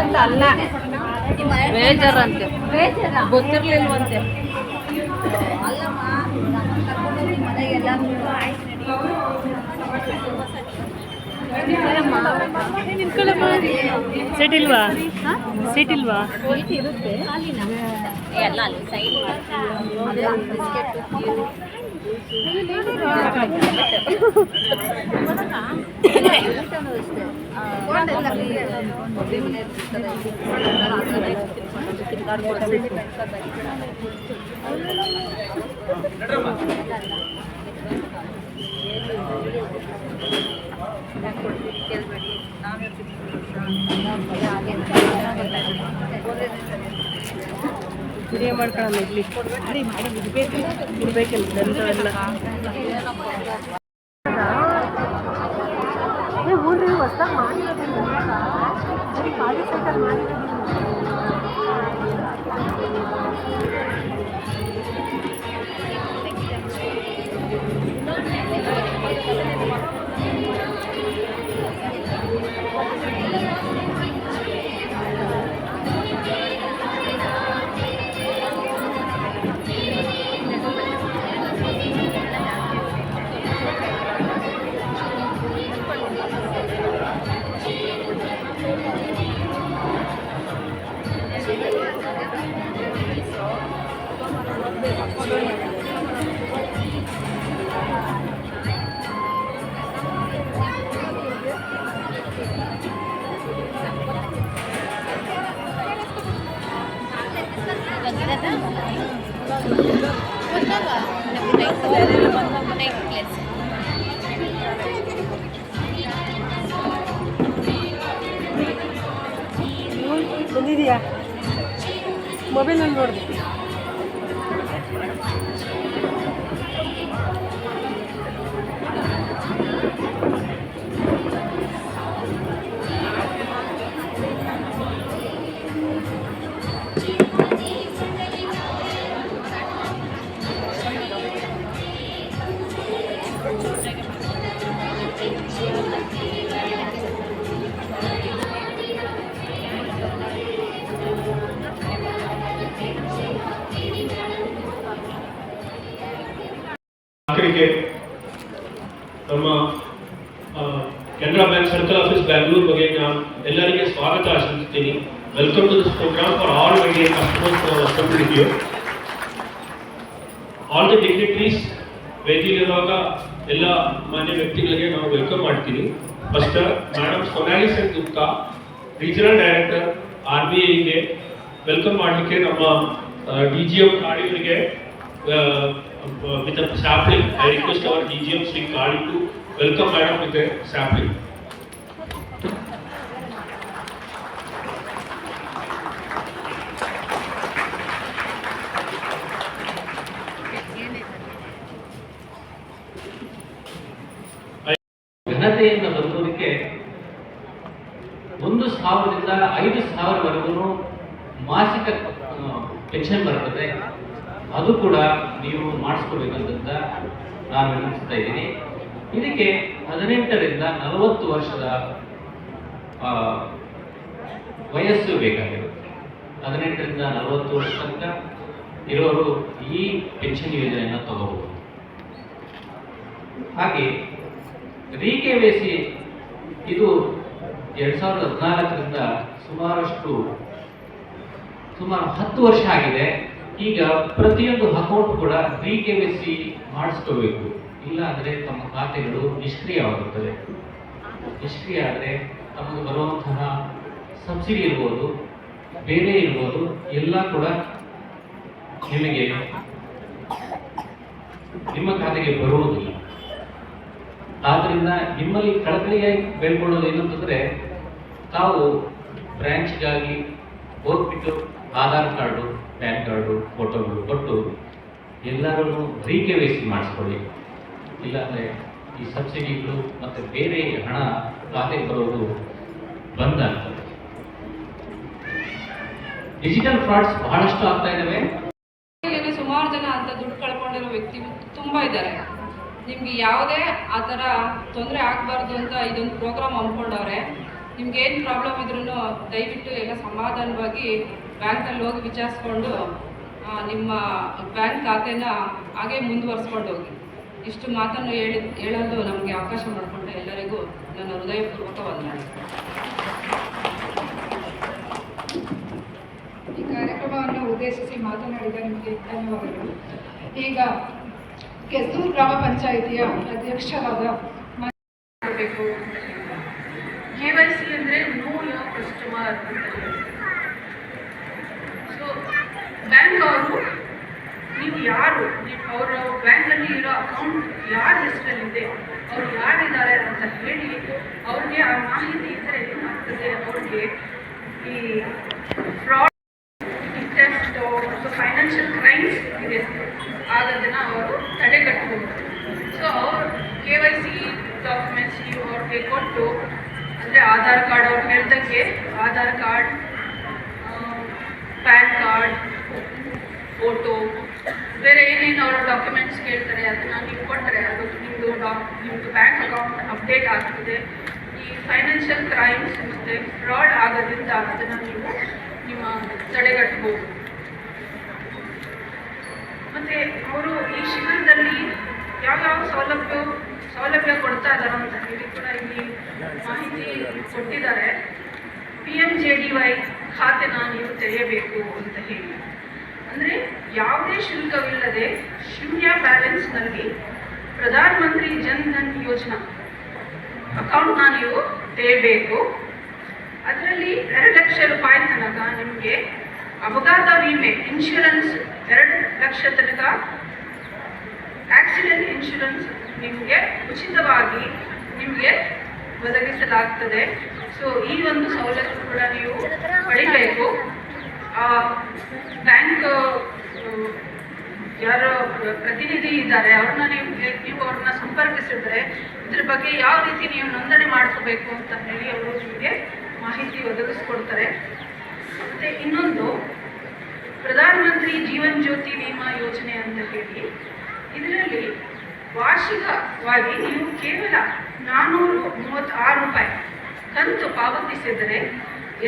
ಅಂತ ಅಲ್ಲ ಬೇಜಾರಂತೆ. ಬೇಜಾರ ಗೊತ್ತಿರ್ಲಿಲ್ವಂತೆ. ಸೀಟ್ ಇಲ್ವಾ ಸೀಟ್ ಇಲ್ವಾ ಇರುತ್ತೆ ಎಲ್ಲ ಅಲ್ಲಿ ಸೈಡ್ ಬಿಸ್ಕೆಟ್ ವಿಡಿಯೋ ಮಾಡ್ಕೊಳ್ಳೋಣ ಇಲ್ಲಿ ಇರ್ಬೇಕಿಲ್ಲ ಹೊಸ್ದಾಗಿ ಮಾಡಿರೋದಿಲ್ಲ ಬರೀ ಖಾಲಿ ಸೆಂಟರ್ ಮಾಡಿರೋದಿಲ್ಲ Buen día. Muévelo al borde. ನಮ್ಮ Canara bank circle office Bangalore ಬಗ್ಗೆ ನಾನು ಎಲ್ಲರಿಗೆ ಸ್ವಾಗತ ಆಶಿಸುತ್ತೀನಿ welcome to this programme for all my customers community all the dignitaries ವೇದಿಲಿರುವಾಗ ಎಲ್ಲ ಮಾನ್ಯ ವ್ಯಕ್ತಿಗಳಿಗೆ ನಾವು ವೆಲ್ಕಮ್ ಮಾಡ್ತೀನಿ. First madam Sonali Sen Gupta regional director R B ಐಗೆ welcome ಮಾಡಲಿಕ್ಕೆ ನಮ್ಮ ಡಿ ಜಿ ಎಂ ಕಾಳಿಯವರಿಗೆ with sapling I request our D G M Shri Kali to welcome madam with sapling ಘನತೆಯಿಂದ ಬರುವುದಕ್ಕೆ ಒಂದು ಸಾವಿರದಿಂದ ಐದು ಸಾವಿರವರೆಗೂ ಮಾಸಿಕ ಪೆನ್ಷನ್ ಬರ್ತದೆ ಅದು ಕೂಡ ನೀವು ಮಾಡಿಸ್ಕೋಬೇಕಂತ ನಾನು ವಿನಂತಿಸ್ತಾ ಇದ್ದೀನಿ. ಇದಕ್ಕೆ ಹದಿನೆಂಟರಿಂದ ನಲವತ್ತು ವರ್ಷದ ವಯಸ್ಸು ಬೇಕಾಗಿರುತ್ತೆ. ಹದಿನೆಂಟರಿಂದ ನಲವತ್ತು ವರ್ಷ ತನಕ ಇರೋರು ಈ ಪೆನ್ಷನ್ ಯೋಜನೆಯನ್ನು ತಗೋಬಹುದು. ಹಾಗೆ ರಿ ಕೆ ವಿ ಇದು ಎರಡ್ ಸಾವಿರದ ಹದಿನಾಲ್ಕರಿಂದ ಸುಮಾರಷ್ಟು, ಸುಮಾರು ಹತ್ತು ವರ್ಷ ಆಗಿದೆ. ಈಗ ಪ್ರತಿಯೊಂದು ಅಕೌಂಟ್ ಕೂಡ ರಿ ಕೆ ಸಿ ಮಾಡಿಸ್ಕೋಬೇಕು. ಇಲ್ಲ ಅಂದ್ರೆ ತಮ್ಮ ಖಾತೆಗಳು ನಿಷ್ಕ್ರಿಯವಾಗುತ್ತದೆ ನಿಷ್ಕ್ರಿಯ ಆದರೆ ತಮಗೆ ಬರುವಂತಹ ಸಬ್ಸಿಡಿ ಇರ್ಬೋದು, ಬೇರೆ ಇರ್ಬೋದು, ಎಲ್ಲ ಕೂಡ ನಿಮಗೆ ನಿಮ್ಮ ಖಾತೆಗೆ ಬರುವುದಿಲ್ಲ. ಆದ್ದರಿಂದ ನಿಮ್ಮಲ್ಲಿ ಕಳಕಳಿಯಾಗಿ ಬೇಡ್ಕೊಳ್ಳೋದು ಏನಂತಂದ್ರೆ ತಾವು ಬ್ರಾಂಚ್ಗಾಗಿ ಹೋಗ್ಬಿಟ್ಟು ಆಧಾರ್ ಕಾರ್ಡು ಪ್ಯಾನ್ ಕಾರ್ಡು, ಫೋಟೋಗಳು ಕೊಟ್ಟು ಎಲ್ಲರೂ ರೀ ಕೆ ಮಾಡಿಸ್ಕೊಳ್ಳಿ. ಇಲ್ಲಾಂದರೆ ಈ ಸಬ್ಸಿಡಿಗಳು ಮತ್ತು ಬೇರೆ ಹಣ ಖಾತೆಗೆ ಬರೋದು ಬಂದ್ ಡಿಜಿಟಲ್ ಫ್ರಾಡ್ಸ್ ಬಹಳಷ್ಟು ಆಗ್ತಾ ಇದ್ದಾವೆ ಸುಮಾರು ಜನ ಅಂತ ದುಡ್ಡು ಕಳ್ಕೊಂಡಿರೋ ವ್ಯಕ್ತಿ ತುಂಬ ಇದ್ದಾರೆ. ನಿಮ್ಗೆ ಯಾವುದೇ ಆ ಥರ ತೊಂದರೆ ಆಗಬಾರ್ದು ಅಂತ ಇದೊಂದು ಪ್ರೋಗ್ರಾಮ್ ಹಮ್ಮಿಕೊಂಡವ್ರೆ ನಿಮ್ಗೆ ಏನು ಪ್ರಾಬ್ಲಮ್ ಇದ್ರೂ ದಯವಿಟ್ಟು ಎಲ್ಲ ಸಮಾಧಾನವಾಗಿ ಬ್ಯಾಂಕಲ್ಲಿ ಹೋಗಿ ವಿಚಾರಿಸ್ಕೊಂಡು ನಿಮ್ಮ ಬ್ಯಾಂಕ್ ಖಾತೆನ ಹಾಗೆ ಮುಂದುವರ್ಸ್ಕೊಂಡು ಹೋಗಿ. ಇಷ್ಟು ಮಾತನ್ನು ಹೇಳಿ ಹೇಳಲು ನಮಗೆ ಅವಕಾಶ ಮಾಡಿಕೊಂಡ ಎಲ್ಲರಿಗೂ ನನ್ನ ಹೃದಯಪೂರ್ವಕ ವಂದನೆ. ಈ ಕಾರ್ಯಕ್ರಮವನ್ನು ಉದ್ದೇಶಿಸಿ ಮಾತನಾಡಿದ ನಿಮಗೆ ಧನ್ಯವಾದಗಳು. ಈಗ ಕೆಸೂರು ಗ್ರಾಮ ಪಂಚಾಯಿತಿಯ ಅಧ್ಯಕ್ಷರಾದ ಕೆ ವೈ ಸಿ ಅಂದರೆ ನೋ ಯೋರ್ ಕಸ್ಟಮರ್ ಅಂತ ಹೇಳಿ ಸೊ ಬ್ಯಾಂಕ್ ಅವರು, ನೀವು ಯಾರು? ಅವರ ಬ್ಯಾಂಕಲ್ಲಿ ಇರೋ ಅಕೌಂಟ್ ಯಾರ ಹೆಸರಲ್ಲಿದೆ ಅವರು ಯಾರಿದ್ದಾರೆ ಅಂತ ಹೇಳಿ ಅವ್ರಿಗೆ ಆ ಮಾಹಿತಿ ಇದ್ದರೆ ಏನಾಗ್ತದೆ? ಅವ್ರಿಗೆ ಈ ಫ್ರಾಡ್ ಇಂಟ್ರೆಸ್ಟ್ ಮತ್ತು ಫೈನಾನ್ಷಿಯಲ್ ಕ್ರೈಮ್ಸ್ ಇದೆ. ಆಗೋದನ್ನು ಅವರು ತಡೆಗಟ್ಟಬಹುದು ಸೊ ಅವರು ಕೆ ವೈ ಸಿ ಡಾಕ್ಯುಮೆಂಟ್ಸ್ ನೀವು ಅವ್ರಿಗೆ ಕೊಟ್ಟು, ಅಂದರೆ ಆಧಾರ್ ಕಾರ್ಡ್ ಅವ್ರು ಹೇಳ್ದಂಗೆ, Aadhaar card PAN card, photo, ಬೇರೆ ಏನೇನು ಅವರ ಡಾಕ್ಯುಮೆಂಟ್ಸ್ ಕೇಳ್ತಾರೆ, ಅದನ್ನು ನೀವು ಕೊಟ್ಟರೆ ಅದು ನಿಮ್ಮದು ಡಾಕ್ ನಿಮ್ಮದು ಬ್ಯಾಂಕ್ ಅಕೌಂಟ್ ಅಪ್ಡೇಟ್ ಆಗ್ತದೆ. ಈ ಫೈನಾನ್ಷಿಯಲ್ ಕ್ರೈಮ್ಸ್ ಮತ್ತು ಫ್ರಾಡ್ ಆಗೋದ್ರಿಂದ ಅದನ್ನು ನೀವು ನಿಮ್ಮ ತಡೆಗಟ್ಟಬಹುದು ಮತ್ತು ಅವರು ಈ ಶಿಬಿರದಲ್ಲಿ ಯಾವ್ಯಾವ ಸೌಲಭ್ಯ ಸೌಲಭ್ಯ ಕೊಡ್ತಾ ಇದ್ದಾರೆ ಅಂತ ಹೇಳಿ ಕೂಡ ಇಲ್ಲಿ ಮಾಹಿತಿ ಕೊಟ್ಟಿದ್ದಾರೆ. P M J D Y ಖಾತೆನ ನೀವು ತೆರೆಯಬೇಕು ಅಂತ ಹೇಳಿ. ಅಂದರೆ ಯಾವುದೇ ಶುಲ್ಕವಿಲ್ಲದೆ ಶೂನ್ಯ ಬ್ಯಾಲೆನ್ಸ್ನಲ್ಲಿ ಪ್ರಧಾನಮಂತ್ರಿ ಜನ್ ಧನ್ ಯೋಜನಾ ಅಕೌಂಟ್ನ ನೀವು ತೆರೆಯಬೇಕು ಅದರಲ್ಲಿ ಎರಡು ಲಕ್ಷ ರೂಪಾಯಿ ತನಕ ನಿಮಗೆ ಅಪಘಾತ ವಿಮೆ ಇನ್ಶೂರೆನ್ಸ್ ಎರಡು ಲಕ್ಷ ತನಕ ಆಕ್ಸಿಡೆಂಟ್ ಇನ್ಶೂರೆನ್ಸ್ ನಿಮಗೆ ಉಚಿತವಾಗಿ ನಿಮಗೆ ಒದಗಿಸಲಾಗ್ತದೆ. ಸೊ ಈ ಒಂದು ಸವಲತ್ತು ಕೂಡ ನೀವು ಪಡಿಬೇಕು. ಬ್ಯಾಂಕ್ ಯಾರು ಪ್ರತಿನಿಧಿ ಇದ್ದಾರೆ, ಅವ್ರನ್ನ ನೀವು ನೀವು ಅವ್ರನ್ನ ಸಂಪರ್ಕಿಸಿದ್ರೆ ಇದ್ರ ಬಗ್ಗೆ ಯಾವ ರೀತಿ ನೀವು ನೋಂದಣಿ ಮಾಡ್ಕೋಬೇಕು ಅಂತ ಹೇಳಿ ಅವರು ನಿಮಗೆ ಮಾಹಿತಿ ಒದಗಿಸ್ಕೊಡ್ತಾರೆ. ಮತ್ತು ಇನ್ನೊಂದು, ಪ್ರಧಾನಮಂತ್ರಿ ಜೀವನ್ ಜ್ಯೋತಿ ವಿಮಾ ಯೋಜನೆ ಅಂತ ಹೇಳಿ. ಇದರಲ್ಲಿ ವಾರ್ಷಿಕವಾಗಿ ನೀವು ಕೇವಲ ನಾನ್ನೂರು ಮೂವತ್ತಾರು ರೂಪಾಯಿ ಕಂತು ಪಾವತಿಸಿದರೆ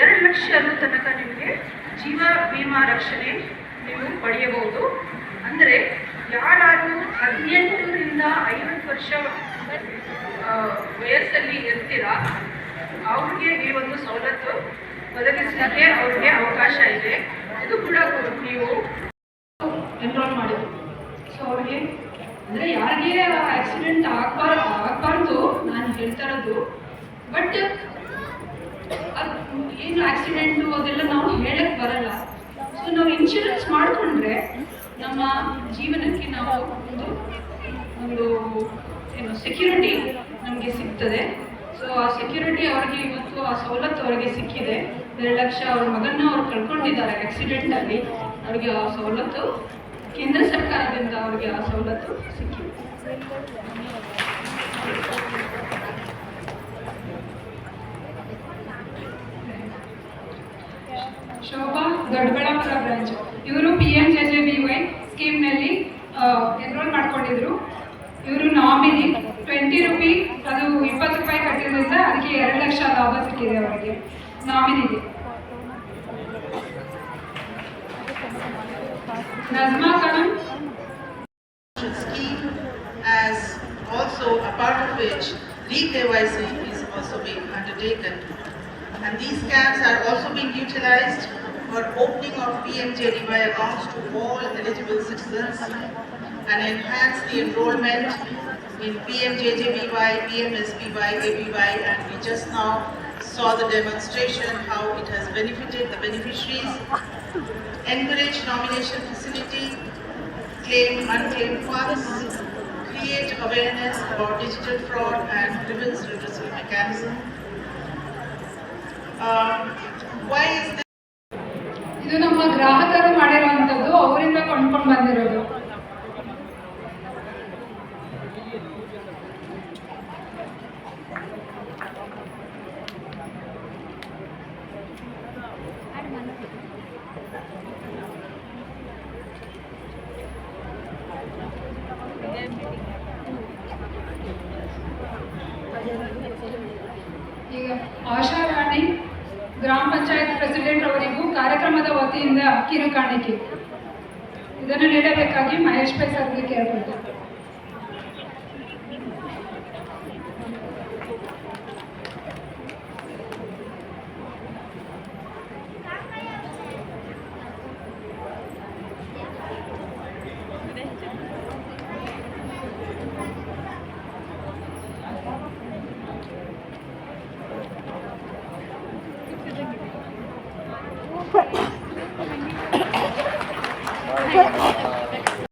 ಎರಡು ಲಕ್ಷ ರು ತನಕ ನಿಮಗೆ ಜೀವ ವಿಮಾ ರಕ್ಷಣೆ ನೀವು ಪಡೆಯಬಹುದು. ಅಂದರೆ ಯಾರು ಹದಿನೆಂಟರಿಂದ ಐವತ್ತು ವರ್ಷ ವಯಸ್ಸಲ್ಲಿ ಇರ್ತೀರಾ, ಅವ್ರಿಗೆ ಈ ಒಂದು ಸವಲತ್ತು ಒದಗಿಸಲಿಕ್ಕೆ ಅವ್ರಿಗೆ ಅವಕಾಶ ಇದೆ. ಇದು ಕೂಡ ನೀವು ಎನ್ರೋಲ್ ಮಾಡಿದ್ರು ಸೊ ಅವ್ರಿಗೆ, ಅಂದರೆ ಯಾರಿಗೆ ಆಕ್ಸಿಡೆಂಟ್ ಆಗ್ಬಾರ, ಆಗಬಾರ್ದು, ನಾನು ಹೇಳ್ತಾ ಇರೋದು ಬಟ್ ಅದು ಏನು ಆಕ್ಸಿಡೆಂಟು ಅದೆಲ್ಲ ನಾವು ಹೇಳಕ್ ಬರಲ್ಲ. ಸೊ ನಾವು ಇನ್ಶೂರೆನ್ಸ್ ಮಾಡಿಕೊಂಡ್ರೆ ನಮ್ಮ ಜೀವನಕ್ಕೆ ನಾವು ಒಂದು ಒಂದು, ಏನು ಸೆಕ್ಯೂರಿಟಿ ನಮಗೆ ಸಿಗ್ತದೆ. ಸೊ ಆ ಸೆಕ್ಯೂರಿಟಿ ಅವ್ರಿಗೆ ಇವತ್ತು ಆ ಸವಲತ್ತು ಅವರಿಗೆ ಸಿಕ್ಕಿದೆ. ಎರಡು ಲಕ್ಷ ಅವ್ರ ಮಗನ್ನ ಅವ್ರು ಕಳ್ಕೊಂಡಿದ್ದಾರೆ ಆಕ್ಸಿಡೆಂಟ್ ಆಗಿ ಅವ್ರಿಗೆ ಆ ಸವಲತ್ತು ಕೇಂದ್ರ ಸರ್ಕಾರದಿಂದ ಅವ್ರಿಗೆ ಆ ಸವಲತ್ತು ಸಿಕ್ಕಿದೆ. ಶೋಭಾ ದೊಡ್ಡಬಳ್ಳಾಪುರ ಬ್ರಾಂಚ್. ಇವರು P M J J B Y ಸ್ಕೀಮ್ನಲ್ಲಿ enrol ಮಾಡ್ಕೊಂಡಿದ್ರು. ಇವರು ನಾಮಿನಿ ಟ್ವೆಂಟಿ ರುಪಿ, ಅದು ಇಪ್ಪತ್ತು ರೂಪಾಯಿ ಕಟ್ಟಿದ್ರಿಂದ ಅದಕ್ಕೆ ಎರಡು ಲಕ್ಷ ಲಾಭ ಸಿಕ್ಕಿದೆ ಅವರಿಗೆ. ನಾಮಿನಿಗೆ Najma Khanam scheme as also a part of which re-KYC is also being. And these scams are also being utilized for opening of PMJDY accounts to all eligible citizens and enhance the enrollment in PMJJBY, PMSBY, ABY and we just now saw the demonstration how it has benefited the beneficiaries. Encourage nomination facility claim unclaimed funds, create awareness about digital fraud and grievance redressal mechanism. ಇದು ನಮ್ಮ ಗ್ರಾಹಕರು ಮಾಡಿರುವಂಥದ್ದು ಅವರಿಂದ ಕೊಂಡ್ಕೊಂಡು ಬಂದಿರೋದು. ಆಶಾ president ಅವರಿಗೂ ಕಾರ್ಯಕ್ರಮದ ವತಿಯಿಂದ ಕಿರು ಕಾಣಿಕೆ ಇದನ್ನು ನೀಡಬೇಕಾಗಿ ಮಹೇಶ್ ಪೈ ಸರ್ಗೆ ಕೇಳ್ಬೋದು